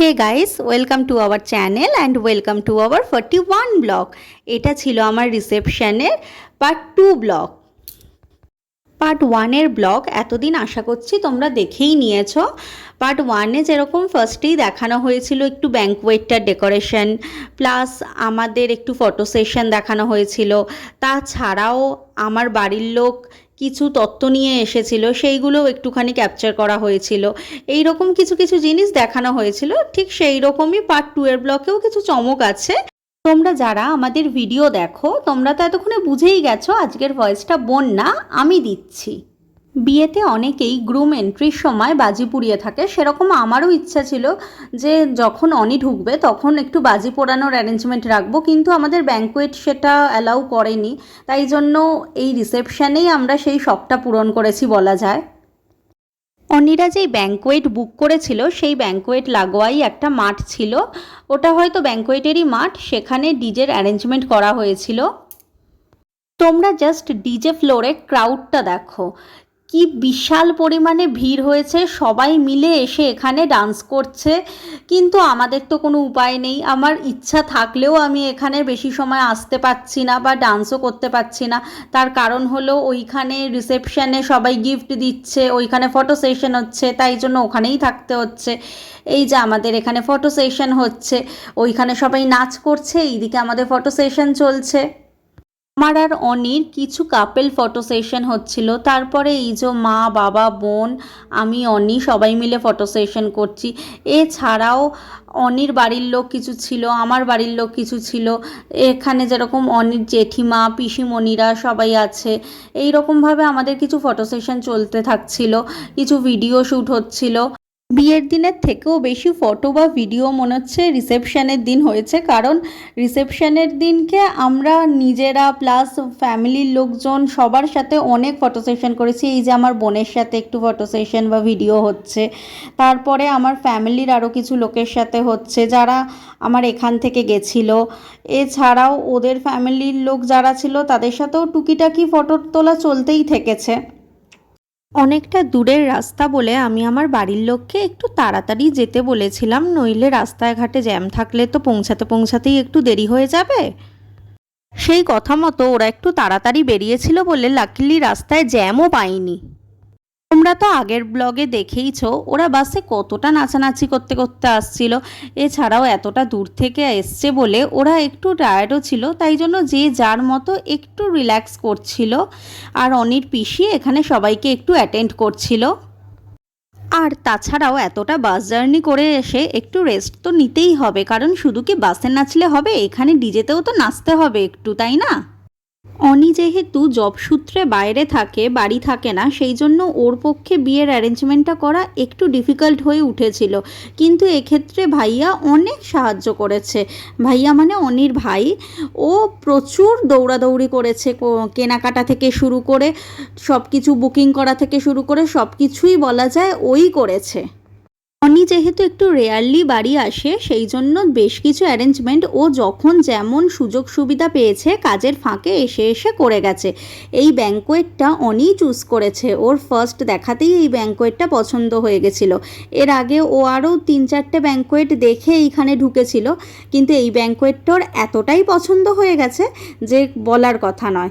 Hey guys welcome to our channel and welcome to our forty one blog এটা ছিল আমার রিসেপশনের part two blog part ওয়ানের blog এতদিন আশা করছি তোমরা দেখেই নিয়েছো। পার্ট ওয়ানে যেরকম ফার্স্টেই দেখানো হয়েছিল একটু ব্যাঙ্কওয়েটটার ডেকোরেশন প্লাস আমাদের একটু ফটো সেশন দেখানো হয়েছিল। তাছাড়াও আমার বাড়ির লোক কিছু তত্ত্ব নিয়ে এসেছিল, সেইগুলোও একটুখানি ক্যাপচার করা হয়েছিল। এই রকম কিছু কিছু জিনিস দেখানো হয়েছিল, ঠিক সেই রকমই পার্ট টু এর ব্লকেও কিছু চমক আছে। তোমরা যারা আমাদের ভিডিও দেখো, তোমরা তো এতক্ষণে বুঝেই গেছো আজকের ভয়েসটা বোন না আমি দিচ্ছি। বিয়েতে অনেকেই গ্রুম এন্ট্রির সময় বাজি পুড়িয়ে থাকে। সেরকম আমারও ইচ্ছা ছিল যে যখন অনি ঢুকবে তখন একটু বাজি পোড়ানোর অ্যারেঞ্জমেন্ট রাখব, কিন্তু আমাদের ব্যাঙ্কোয়েট সেটা অ্যালাউ করেনি। তাই জন্য এই রিসেপশানেই আমরা সেই শখটা পূরণ করেছি বলা যায়। অনিরা যেই ব্যাঙ্কোয়েট বুক করেছিল, সেই ব্যাঙ্কোয়েট লাগোয়াই একটা মাঠ ছিল। ওটা হয়তো ব্যাঙ্কোয়েটেরই মাঠ, সেখানে ডিজের অ্যারেঞ্জমেন্ট করা হয়েছিল। তোমরা জাস্ট ডিজে ফ্লোরে ক্রাউডটা দেখো। কি বিশাল পরিমাণে ভিড় হয়েছে, সবাই মিলে এসে এখানে ডান্স করছে। কিন্তু আমাদের তো কোনো উপায় নেই, আমার ইচ্ছা থাকলেও আমি এখানে বেশি সময় আসতে পারছি না বা ডান্সও করতে পারছি না। তার কারণ হলো ওইখানে রিসেপশানে সবাই গিফট দিচ্ছে, ওইখানে ফটো সেশন হচ্ছে, তাই জন্য ওখানেই থাকতে হচ্ছে। এই যে আমাদের এখানে ফটো সেশন হচ্ছে, ওইখানে সবাই নাচ করছে, এইদিকে আমাদের ফটো সেশন চলছে। আমার আর অনির কিছু কাপেল ফটো সেশন হচ্ছিল। তারপরে এই যে মা, বাবা, বোন, আমি, অনি সবাই মিলে ফটো সেশন করছি। এছাড়াও অনির বাড়ির লোক কিছু ছিল, আমার বাড়ির লোক কিছু ছিল। এখানে যেরকম অনির জেঠিমা, পিসিমণিরা সবাই আছে। এই রকমভাবে আমাদের কিছু ফটো সেশন চলতে থাকছিল। কিছু ভিডিও শ্যুট হচ্ছিল। বিয়ের দিনের থেকেও বেশি ফটো বা ভিডিও মনে হচ্ছে রিসেপশনের দিন হয়েছে। কারণ রিসেপশনের দিনকে আমরা নিজেরা প্লাস ফ্যামিলির লোকজন সবার সাথে অনেক ফটো সেশন করেছি। এই যে আমার বোনের সাথে একটু ফটো সেশন বা ভিডিও হচ্ছে। তারপরে আমার ফ্যামিলির আরও কিছু লোকের সাথে হচ্ছে। যারা আমার এখান থেকে গেছিল। এছাড়াও ওদের ফ্যামিলির লোক যারা ছিল তাদের সাথেও টুকিটাকি ফটো তোলা চলতেই থেকেছে। অনেকটা দূরের রাস্তা বলে আমি আমার বাড়ির লোককে একটু তাড়াতাড়ি যেতে বলেছিলাম, নইলে রাস্তায় ঘাটে জ্যাম থাকলে তো পৌঁছাতে পৌঁছাতেই একটু দেরি হয়ে যাবে। সেই কথা মতো ওরা একটু তাড়াতাড়ি বেরিয়েছিল বলে লাকিলি রাস্তায় জ্যামও পাইনি তোমরা তো আগের ব্লগে দেখেইছো, ওরা বাসে কতটা নাচানাচি করতে করতে আসছিল। এছাড়াও এতটা দূর থেকে এসছে বলে ওরা একটু টায়ার্ডও ছিল, তাই জন্য যে যার মতো একটু রিল্যাক্স করছিল আর অনির পিসি এখানে সবাইকে একটু অ্যাটেন্ড করছিল। আর তাছাড়াও এতটা বাস জার্নি করে এসে একটু রেস্ট তো নিতেই হবে, কারণ শুধু কি বাসে নাচলে হবে, এখানে ডিজেতেও তো নাচতে হবে একটু, তাই না? অনি যেহেতু জব সূত্রে বাইরে থাকে, বাড়ি থাকে না, সেই জন্য ওর পক্ষে বিয়ের অ্যারেঞ্জমেন্টটা করা একটু ডিফিকাল্ট হয়ে উঠেছিল। কিন্তু এক্ষেত্রে ভাইয়া অনেক সাহায্য করেছে। ভাইয়া মানে অনির ভাই। ও প্রচুর দৌড়াদৌড়ি করেছে কেনাকাটা থেকে শুরু করে সব কিছু বুকিং করা থেকে শুরু করে সব কিছুই বলা যায় ওই করেছে। অনি যেহেতু একটু রেয়ারলি বাড়ি আসে, সেই জন্য বেশ কিছু অ্যারেঞ্জমেন্ট ও যখন যেমন সুযোগ সুবিধা পেয়েছে, কাজের ফাঁকে এসে এসে করে গেছে। এই ব্যাঙ্কোয়েটটা অনি চুজ করেছে। ওর ফার্স্ট দেখাতেই এই ব্যাঙ্কোয়েটটা পছন্দ হয়ে গেছিল। এর আগে ও আরও তিন চারটে ব্যাঙ্কোয়েট দেখে এইখানে ঢুকেছিল। কিন্তু এই ব্যাঙ্কোয়েটটার এতটাই পছন্দ হয়ে গেছে যে বলার কথা নয়।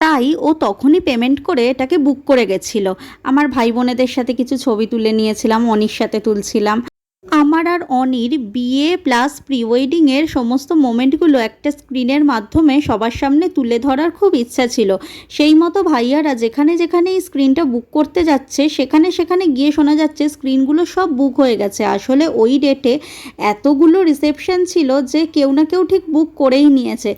তাই ও তখনই পেমেন্ট করে এটাকে বুক করে গেছিল। আমার ভাই বোনেদের সাথে কিছু ছবি তুলে নিয়েছিলাম, অনির সাথে তুলছিলাম। আমার আর অনির বিয়ে প্লাস প্রি ওয়েডিংয়ের সমস্ত মোমেন্টগুলো একটা স্ক্রিনের মাধ্যমে সবার সামনে তুলে ধরার খুব ইচ্ছা ছিল। সেই মতো ভাইয়ারা যেখানে যেখানে এই স্ক্রিনটা বুক করতে যাচ্ছে, সেখানে সেখানে গিয়ে শোনা যাচ্ছে স্ক্রিনগুলো সব বুক হয়ে গেছে। আসলে ওই ডেটে এতগুলো রিসেপশন ছিল যে কেউ না কেউ ঠিক বুক করেই নিয়েছে।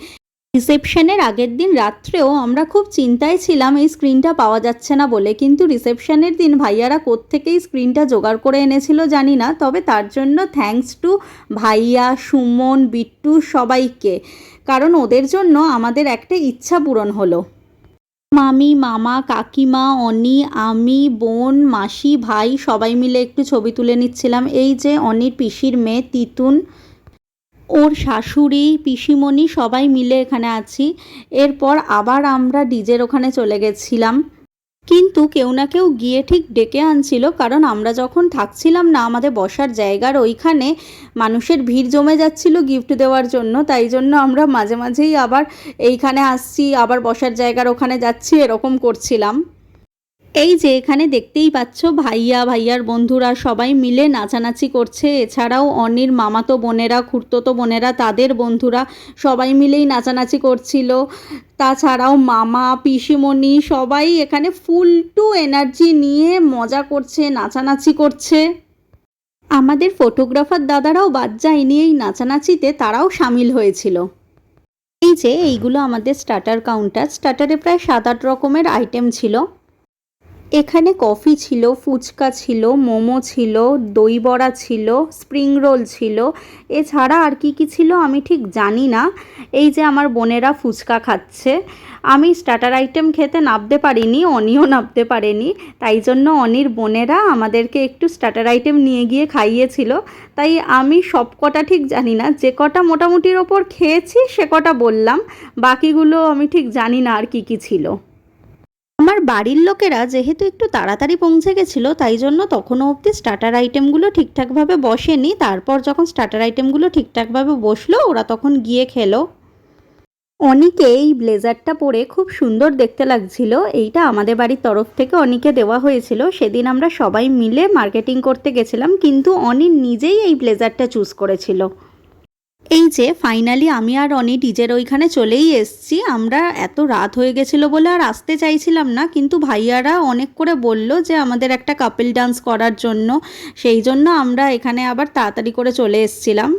রিসেপশনের আগের দিন রাত্রেও আমরা খুব চিন্তায় ছিলাম, এই স্ক্রিনটা পাওয়া যাচ্ছে না বলে। কিন্তু রিসেপশনের দিন ভাইয়ারা কোত্থেকেই স্ক্রিনটা জোগাড় করে এনেছিল জানি না, তবে তার জন্য থ্যাঙ্কস টু ভাইয়া, সুমন, বিট্টু সবাইকে। কারণ ওদের জন্য আমাদের একটা ইচ্ছা পূরণ হলো। মামি, মামা, কাকিমা, অনি, আমি, বোন, মাসি, ভাই সবাই মিলে একটু ছবি তুলে নিচ্ছিলাম। এই যে অনির পিসির মেয়ে তিতুন ওর শাশুড়ি, পিসিমণি সবাই মিলে এখানে আছি। এরপর আবার আমরা ডিজের ওখানে চলে গেছিলাম। কিন্তু কেউ না কেউ গিয়ে ঠিক ডেকে আনছিল, কারণ আমরা যখন থাকছিলাম না, আমাদের বসার জায়গার ওইখানে মানুষের ভিড় জমে যাচ্ছিল গিফট দেওয়ার জন্য। তাই জন্য আমরা মাঝে মাঝেই আবার এইখানে আসছি, আবার বসার জায়গার ওখানে যাচ্ছি, এরকম করছিলাম। এই যে এখানে দেখতেই পাচ্ছ, ভাইয়া, ভাইয়ার বন্ধুরা সবাই মিলে নাচানাচি করছে। এছাড়াও অনির মামাতো বোনেরা খুড়তো বোনেরা, তাদের বন্ধুরা সবাই মিলেই নাচানাচি করছিল। তাছাড়াও মামা, পিসিমণি সবাই এখানে ফুল টু এনার্জি নিয়ে মজা করছে, নাচানাচি করছে। আমাদের ফটোগ্রাফার দাদারাও বাদ যায়নি এই নাচানাচিতে, তারাও সামিল হয়েছিল। এই যে, এইগুলো আমাদের স্টার্টার কাউন্টার স্টার্টারে প্রায় সাত আট রকমের আইটেম ছিল। এখানে কফি ছিল, ফুচকা ছিল, মোমো ছিল, দই বড়া ছিল, স্প্রিং রোল ছিল। এছাড়া আর কি কি ছিল আমি ঠিক জানি না। এই যে আমার বোনেরা ফুচকা খাচ্ছে। আমি স্টার্টার আইটেম খেতে নামতে পারিনি, অনিও নামতে পারেনি। তাই জন্য অনির বোনেরা আমাদেরকে একটু স্টার্টার আইটেম নিয়ে গিয়ে খাইয়েছিল। তাই আমি সব কটা ঠিক জানি না। যে কটা মোটামুটির ওপর খেয়েছি, সে কটা বললাম। বাকিগুলো আমি ঠিক জানি না আর কি কি ছিল। আমার বাড়ির লোকেরা যেহেতু একটু তাড়াতাড়ি পৌঁছে গেছিল, তাই জন্য তখনও অবধি স্টার্টার আইটেমগুলো ঠিকঠাকভাবে বসেনি। তারপর যখন স্টার্টার আইটেমগুলো ঠিকঠাকভাবে বসল, ওরা তখন গিয়ে খেলো। অনিকে এই ব্লেজারটা পরে খুব সুন্দর দেখতে লাগছিল। এইটা আমাদের বাড়ির তরফ থেকে অনিকে দেওয়া হয়েছিল। সেদিন আমরা সবাই মিলে মার্কেটিং করতে গেছিলাম, কিন্তু অনি নিজেই এই ব্লেজারটা চুজ করেছিল। এই যে ফাইনালি আমি আর অনি ডিজের ওইখানে চলেই এসছি। আমরা এত রাত হয়ে গেছিল বলে আর আসতে চাইছিলাম না, কিন্তু ভাইয়ারা অনেক করে বলল যে, আমাদের একটা কাপেল ডান্স করার জন্য। সেই জন্য আমরা এখানে আবার তাড়াতাড়ি করে চলে এসছিলাম।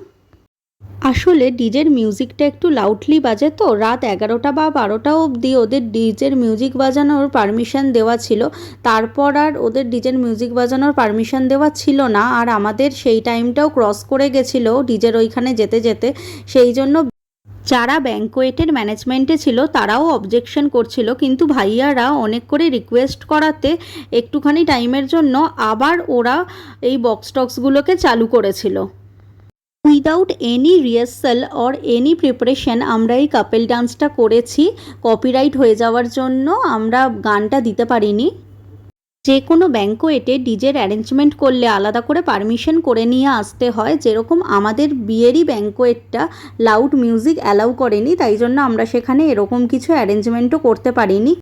আসলে ডিজের মিউজিকটা একটু লাউডলি বাজে তো, রাত এগারোটা বা বারোটা অবধি ওদের ডিজের মিউজিক বাজানোর পারমিশন দেওয়া ছিল। তারপর আর ওদের ডিজের মিউজিক বাজানোর পারমিশন দেওয়া ছিল না, আর আমাদের সেই টাইমটাও ক্রস করে গেছিল ডিজের ওইখানে যেতে যেতে। সেই জন্য যারা ব্যাঙ্কোয়েটের ম্যানেজমেন্টে ছিল, তারাও অবজেকশন করছিল। কিন্তু ভাইয়ারা অনেক করে রিকোয়েস্ট করাতে একটুখানি টাইমের জন্য আবার ওরা এই বক্স টক্সগুলোকে চালু করেছিল। Without any rehearsal or any preparation আমরা এই কাপেল ডান্সটা করেছি। কপিরাইট হয়ে যাওয়ার জন্য আমরা গানটা দিতে পারিনি। যে কোনো ব্যাঙ্কোয়েটে ডিজের অ্যারেঞ্জমেন্ট করলে আলাদা করে পারমিশন করে নিয়ে আসতে হয়। যেরকম আমাদের বিয়েরই ব্যাঙ্কোয়েটটা লাউড মিউজিক অ্যালাউ করেনি, তাই জন্য আমরা সেখানে এরকম কিছু অ্যারেঞ্জমেন্টও করতে পারিনি।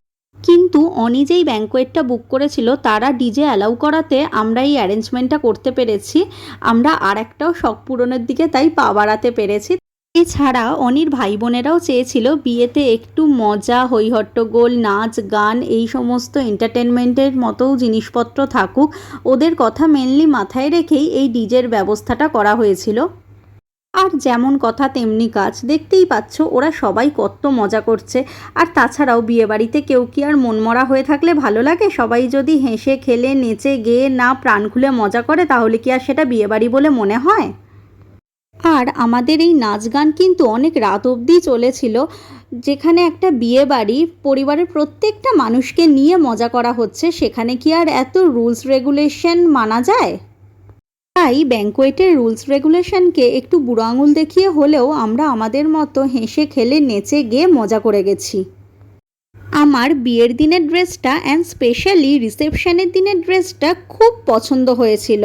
কিন্তু অনি যেই ব্যাঙ্কোয়েটটা বুক করেছিল, তারা ডিজে অ্যালাউ করাতে আমরা এই অ্যারেঞ্জমেন্টটা করতে পেরেছি। আমরা আর একটাও শখ পূরণের দিকে তাই পা বাড়াতে পেরেছি। এছাড়া অনির ভাই বোনেরাও চেয়েছিল বিয়েতে একটু মজা, হৈহট্টগোল, নাচ, গান, এই সমস্ত এন্টারটেনমেন্টের মতোও জিনিসপত্র থাকুক। ওদের কথা মেনলি মাথায় রেখেই এই ডিজের ব্যবস্থাটা করা হয়েছিল। আর যেমন কথা তেমনি কাজ। দেখতেই পাচ্ছ, ওরা সবাই কত মজা করছে। আর তাছাড়াও বিয়েবাড়িতে কেউ কি আর মনমরা হয়ে থাকলে ভালো লাগে? সবাই যদি হেসে, খেলে, নেচে, গেয়ে না প্রাণ খুলে মজা করে, তাহলে কি আর সেটা বিয়েবাড়ি বলে মনে হয়? আর আমাদের এই নাচ গান কিন্তু অনেক রাত অবধি চলেছিল, যেখানে একটা বিয়ে বাড়ি পরিবারের প্রত্যেকটা মানুষকে নিয়ে মজা করা হচ্ছে। সেখানে কি আর এত রুলস রেগুলেশন মানা যায়? তাই ব্যাঙ্কোয়েটের রুলস রেগুলেশনকে একটু বুড়ো আঙুল দেখিয়ে হলেও আমরা আমাদের মতো হেসে খেলে নেচে গিয়ে মজা করে গেছি। আমার বিয়ের দিনের ড্রেসটা অ্যান্ড স্পেশালি রিসেপশনের দিনের ড্রেসটা খুব পছন্দ হয়েছিল।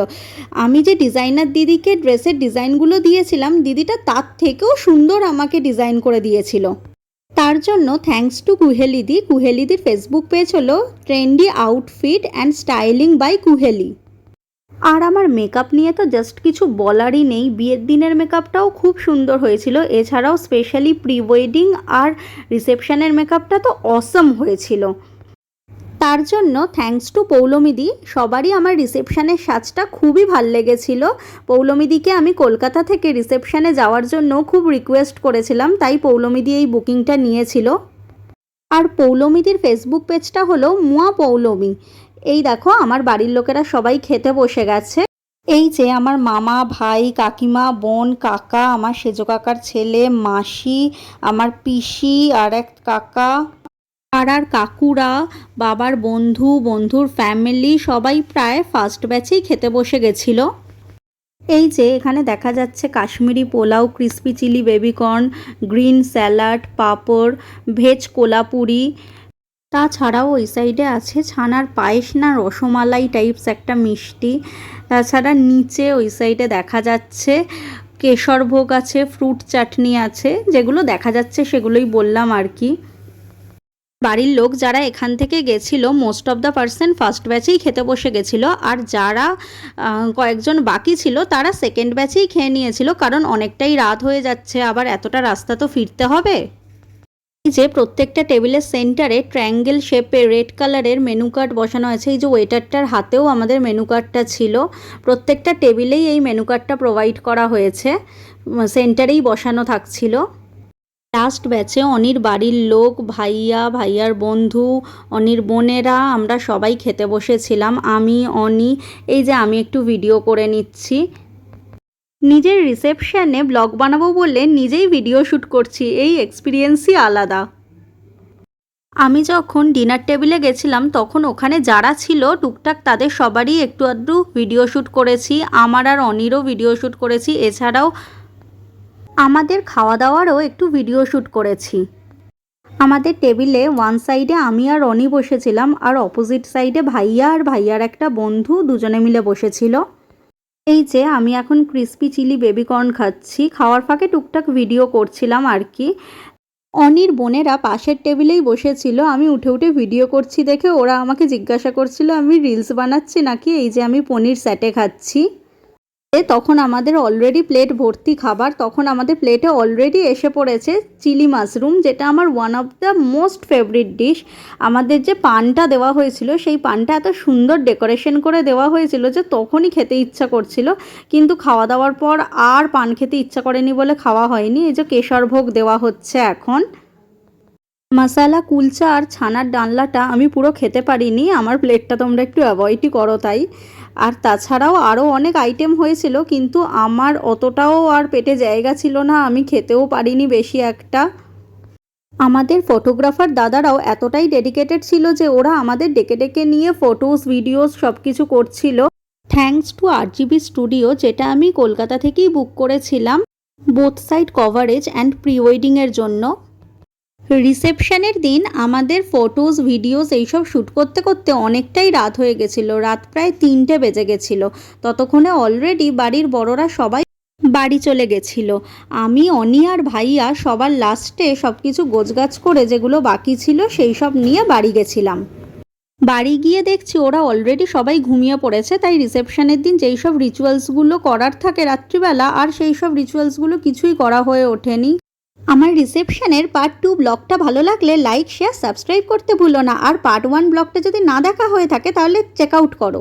আমি যে ডিজাইনার দিদিকে ড্রেসের ডিজাইনগুলো দিয়েছিলাম, দিদিটা তার থেকেও সুন্দর আমাকে ডিজাইন করে দিয়েছিল। তার জন্য থ্যাঙ্কস টু কুহেলিদি কুহেলিদির ফেসবুক পেজ হলো trendy outfit and styling by Kuheli. আর আমার মেকআপ নিয়ে তো জাস্ট কিছু বলারই নেই। বিয়ের দিনের মেকআপটাও খুব সুন্দর হয়েছিল। এছাড়াও স্পেশালি প্রি ওয়েডিং আর রিসেপশনের মেকআপটা তো অসম হয়েছিল। তার জন্য থ্যাঙ্কস টু পৌলমিদি, সবারই আমার রিসেপশানের সাজটা খুবই ভালো লেগেছিল। পৌলমিদিকে আমি কলকাতা থেকে রিসেপশানে যাওয়ার জন্য খুব রিকোয়েস্ট করেছিলাম, তাই পৌলমিদি এই বুকিংটা নিয়েছিল। আর পৌলমিদির ফেসবুক পেজটা হলো মুয়া পৌলমী। এই দেখো, আমার বাড়ির লোকেরা সবাই খেতে বসে গেছে। এই যে আমার মামা, ভাই, কাকিমা, বোন, কাকা, আমার সেজো কাকার ছেলে, মাসি, আমার পিসি, আর এক কাকা, আর কাকুরা, বাবার বন্ধু, বন্ধুর ফ্যামিলি সবাই প্রায় ফার্স্ট ব্যাচেই খেতে বসে গেছিল। এই যে এখানে দেখা যাচ্ছে Kashmiri pulao crispy chilli baby corn green salad papad veg Kolhapuri তাছাড়াও ওই সাইডে আছে ছানার পায়েস না রসমালাই টাইপস একটা মিষ্টি। তাছাড়া নিচে ওই সাইডে দেখা যাচ্ছে কেশরভোগ আছে ফ্রুট চাটনি আছে, যেগুলো দেখা যাচ্ছে সেগুলোই বললাম আর কি। বাড়ির লোক যারা এখান থেকে গেছিল most of the person first ব্যাচেই খেতে বসে গেছিল। আর যারা কয়েকজন বাকি ছিল, তারা সেকেন্ড ব্যাচেই খেয়ে নিয়েছিল, কারণ অনেকটাই রাত হয়ে যাচ্ছে, আবার এতটা রাস্তা তো ফিরতে হবে। যে প্রত্যেকটা টেবিলের সেন্টারে ট্রায়াঙ্গেল শেপে রেড কালারের মেনু কার্ড বসানো আছে। এই যে ওয়েটারটার হাতেও আমাদের মেনু কার্ডটা ছিল। প্রত্যেকটা টেবিলেই এই মেনু কার্ডটা প্রোভাইড করা হয়েছে। সেন্টারেই বসানো থাকছিল। লাস্ট ব্যাচে অনির বাড়ির লোক, ভাইয়া, ভাইয়ার বন্ধু, অনির বোনেরা, আমরা সবাই খেতে বসেছিলাম। আমি, অনি, এই যে আমি একটু ভিডিও করে নিচ্ছি। নিজের রিসেপশনে ব্লগ বানাবো বলে নিজেই ভিডিও শ্যুট করছি, এই এক্সপিরিয়েন্সই আলাদা। আমি যখন ডিনার টেবিলে গেছিলাম, তখন ওখানে যারা ছিল, টুকটাক তাদের সবারই একটু আধটু ভিডিও শ্যুট করেছি, আমার আর অনিরও ভিডিও শ্যুট করেছি, এছাড়াও আমাদের খাওয়া দাওয়ারও একটু ভিডিও শ্যুট করেছি। আমাদের টেবিলে ওয়ান সাইডে আমি আর রনি বসেছিলাম, আর অপোজিট সাইডে ভাইয়া আর ভাইয়ার একটা বন্ধু দুজনে মিলে বসেছিল। এই যে আমি এখন ক্রিস্পি চিলি বেবিকর্ন খাচ্ছি। খাওয়ার ফাঁকে টুকটাক ভিডিও করছিলাম আর কি। অনির বোনেরা পাশের টেবিলেই বসেছিল। আমি উঠে উঠে ভিডিও করছি দেখে ওরা আমাকে জিজ্ঞাসা করছিল, আমি রিলস বানাচ্ছি নাকি? এই যে আমি পনির স্যাটে খাচ্ছি। তখন আমাদের অলরেডি প্লেট ভর্তি খাবার, তখন আমাদের প্লেটে অলরেডি এসে পড়েছে চিলি মাশরুম, যেটা আমার one of the most favourite dish আমাদের যে পানটা দেওয়া হয়েছিল, সেই পানটা এত সুন্দর ডেকোরেশন করে দেওয়া হয়েছিল যে তখনই খেতে ইচ্ছা করছিল। কিন্তু খাওয়া দাওয়ার পর আর পান খেতে ইচ্ছা করেনি বলে খাওয়া হয়নি। এই যে কেশরভোগ দেওয়া হচ্ছে এখন। মশালা, কুলচা আর ছানার ডালনাটা আমি পুরো খেতে পারিনি। আমার প্লেটটা তোমরা একটু অ্যাভয়েডই করো তাই। আর তাছাড়াও আরও অনেক আইটেম হয়েছিল, কিন্তু আমার অতটাও আর পেটে জায়গা ছিল না, আমি খেতেও পারিনি বেশি একটা। আমাদের ফটোগ্রাফার দাদারাও এতটাই ডেডিকেটেড ছিল যে ওরা আমাদের ডেকে ডেকে নিয়ে ফটোস ভিডিওস সব কিছু করছিল thanks to R GB studio যেটা আমি কলকাতা থেকেই বুক করেছিলাম both side coverage and pre ওয়েডিংয়ের জন্য। রিসেপশনের দিন আমাদের ফটোস, ভিডিওস এইসব শ্যুট করতে করতে অনেকটাই রাত হয়ে গেছিল। রাত প্রায় তিনটে বেজে গেছিল। ততক্ষণে অলরেডি বাড়ির বড়রা সবাই বাড়ি চলে গেছিল। আমি, অনি আর ভাইয়া সবার লাস্টে সব কিছু গোছগাছ করে যেগুলো বাকি ছিল সেই সব নিয়ে বাড়ি গেছিলাম। বাড়ি গিয়ে দেখছি ওরা অলরেডি সবাই ঘুমিয়ে পড়েছে, তাই রিসেপশনের দিন যেই সব রিচুয়ালসগুলো করার থাকে রাত্রিবেলা, আর সেই সব রিচুয়ালসগুলো কিছুই করা হয়ে ওঠেনি। আমার রিসেপশনের পার্ট টু ব্লগটা ভালো লাগলে লাইক শেয়ার সাবস্ক্রাইব করতে ভুলো না। আর পার্ট ওয়ান ব্লগটা যদি না দেখা হয়ে থাকে, তাহলে চেক আউট করো।